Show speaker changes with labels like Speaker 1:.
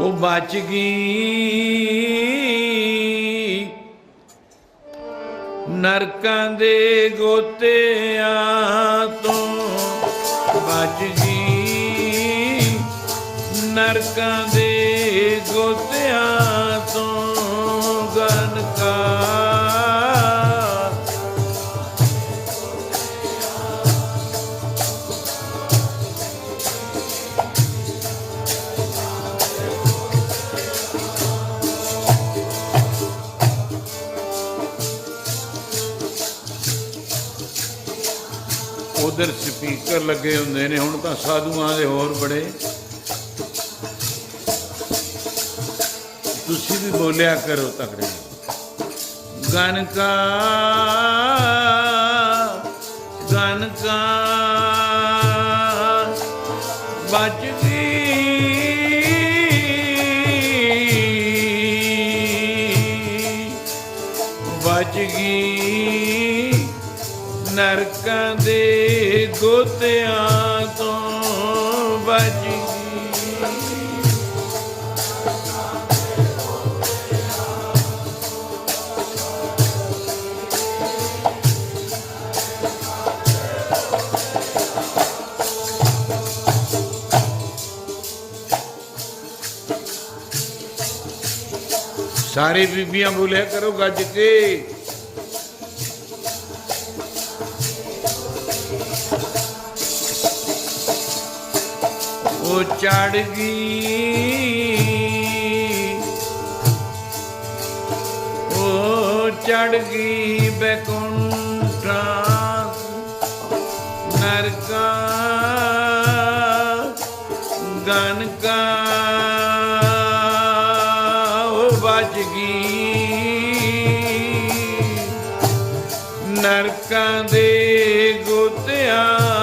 Speaker 1: ਉਹ ਬਚ ਗਈ। ਨਰਕਾਂ ਦੇ ਗੋਤਿਆਂ ਤੋਂ ਬਚ ਗਈ। ਨਰਕਾਂ ਦੇ ਗੋਤਿਆਂ ਉਧਰ ਸਪੀਕਰ ਲੱਗੇ ਹੁੰਦੇ ਨੇ, ਹੁਣ ਤਾਂ ਸਾਧੂਆਂ ਦੇ ਹੋਰ ਬੜੇ। ਤੁਸੀਂ ਵੀ ਬੋਲਿਆ ਕਰੋ ਤਕੜੇ। ਗਨ ਕਾ ਬਚ ਗਈ ਬਚ ਗਈ। ਨਰਕਾਂ ਦੇ ਗੋਤਿਆਂ ਤੋਂ ਬਚ। ਸਾਰੇ ਬੀਬੀਆਂ ਬੋਲਿਆ ਕਰੋ ਗੱਜ ਕੇ। ਉਹ ਚੜ ਗਈ। ਉਹ ਚੜ ਗਈ ਬੈਕੁੰਠਾ ਨਰਕਾ ਗਨਕਾ। ਉਹ ਨਰਕਾਂ ਦੇ ਗੋਤਿਆਂ